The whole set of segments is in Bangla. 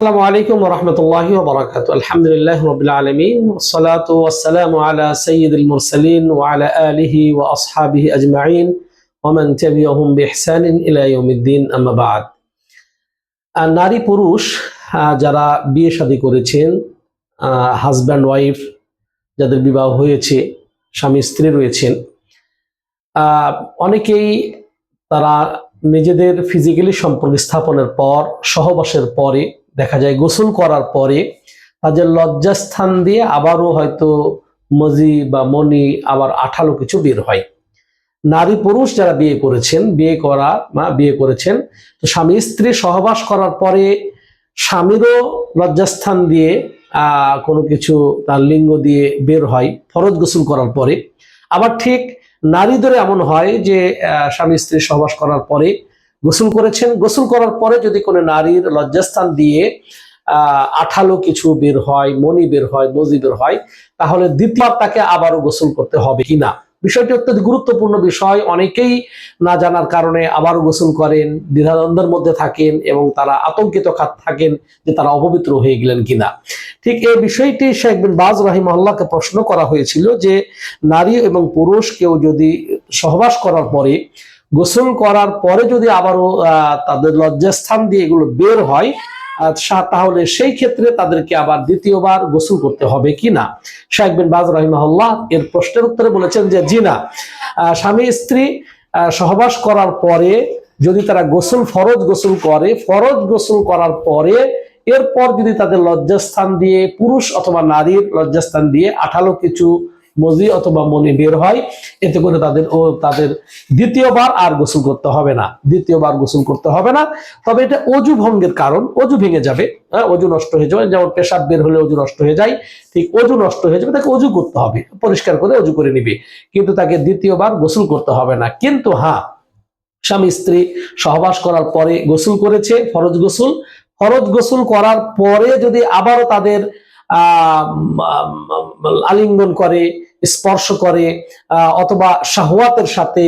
আসসালামু আলাইকুম রহমতুল্লাহি ওবরাকাত আলহামদুলিল্লাহ রবিল আলমিন। সালাতু আসসালামু আলা সঈদুল মুরসালিন ওয়ালা আলিহি ওয়া আসহাবিহি আজমাইন। ওমান তাবিআহুম বিহসানিন ইলা ইয়াউমিদ্দিন। আম্মা নারী পুরুষ যারা বিয়ে শাদী করেছেন হাজব্যান্ড ওয়াইফ যাদের বিবাহ হয়েছে, স্বামী, স্ত্রী রয়েছেন অনেকেই তারা নিজেদের ফিজিক্যালি সম্পর্ক স্থাপনের পর, সহবাসের পরে দেখা যায় গোসল করার পরে তাদের লজ্জাস্থান দিয়ে আবারও হয়তো মজি বা মনি আবার আঠালো কিছু বের হয়। নারী পুরুষ যারা বিয়ে করেছেন, বিয়ে করা বা বিয়ে করেছেন, তো স্বামী স্ত্রী সহবাস করার পরে স্বামীরও লজ্জাস্থান দিয়ে কোনো কিছু তার লিঙ্গ দিয়ে বের হয়, ফরজ গোসল করার পরে। আবার ঠিক নারীদের এমন হয় যে স্বামী স্ত্রী সহবাস করার পরে গোসল করেছেন। গোসল করার পরে যদি কোনো নারীর লজ্জাস্থান দিয়ে আহ, আঠালো কিছু বের হয় মনি বের হয় মজি বের হয় তাহলে দ্বিতীয় তাকে আবারও গোসল করতে হবে কিনা বিষয়টি অত্যন্ত গুরুত্বপূর্ণ বিষয়। অনেকেই না জানার কারণে আবারও গোসল করেন দ্বিধাদ্বন্দ্বের মধ্যে থাকেন এবং তারা আতঙ্কিত থাকেন যে তারা অপবিত্র হয়ে গেলেন কিনা ঠিক এই বিষয়টি শেখ বিন বাজ রাহিমাল্লাহকে প্রশ্ন করা হয়েছিল যে নারী এবং পুরুষ কেউ যদি সহবাস করার পরে গোসল করার পরে যদি আবারও তাদের লজ্জাস্থান দিয়ে এগুলো বের হয় তাহলে সেই ক্ষেত্রে তাদেরকে আবার দ্বিতীয়বার গোসল করতে হবে কি না? শাহেক বাজ রহিমাহুল্লাহ এর প্রশ্নের উত্তরে বলেছেন যে, জি না স্বামী স্ত্রী সহবাস করার পরে যদি তারা গোসল, ফরজ গোসল করে, ফরজ গোসল করার পরে এরপর যদি তাদের লজ্জাস্থান দিয়ে, পুরুষ অথবা নারীর লজ্জাস্থান দিয়ে আঠালো কিছু মজি অথবা মনি বের হয়, এতে করে তাদের ও তাদের দ্বিতীয়বার আর গোসল করতে হবে না, দ্বিতীয়বার গোসল করতে হবে না। তবে এটা অজু ভঙ্গের কারণ, অজু ভেঙে যাবে হ্যাঁ অজু নষ্ট হয়ে যাবে, যেমন পেশাব বের হলে অজু নষ্ট হয়ে যায়, ঠিক অজু নষ্ট হয়ে যাবে, তাকে অজু করতে হবে, পরিষ্কার করে অজু করে নিবে। কিন্তু তাকে দ্বিতীয়বার গোসল করতে হবে না। কিন্তু হ্যাঁ স্বামী স্ত্রী সহবাস করার পরে গোসল করেছে, ফরজ গোসল। ফরজ গোসল করার পরে যদি আবারও তাদের আহ আলিঙ্গন করে, স্পর্শ করে অথবা শাহওয়াতের সাথে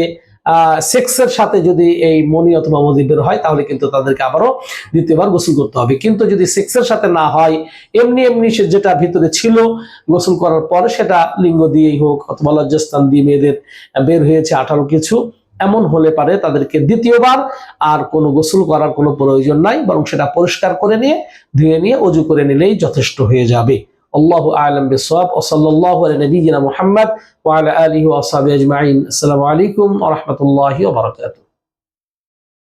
সেক্সের সাথে যদি এই মনি অথবা মজি বের হয়, তাহলে কিন্তু তাদেরকে আবারও দ্বিতীয়বার গোসল করতে হবে। কিন্তু যদি সেক্সের সাথে না হয়, এমনি এমনি সে যেটা ভিতরে ছিল গোসল করার পরে সেটা লিঙ্গ দিয়েই হোক অথবা লজ্জাস্থান দিয়ে মেয়েদের বের হয়েছে আঠারো কিছু। এমন হলে পারে তাদেরকে দ্বিতীয়বার, আর কোনো গোসল করার কোনো প্রয়োজন নাই, বরং সেটা পরিষ্কার করে নিয়ে, ধুয়ে নিয়ে অজু করে নিলেই যথেষ্ট হয়ে যাবে। আল্লাহ আলম বিসওয়াব ওসল্লাহ মোহাম্মদ আসসালামু আলাইকুম ওরহমতুল্লাহ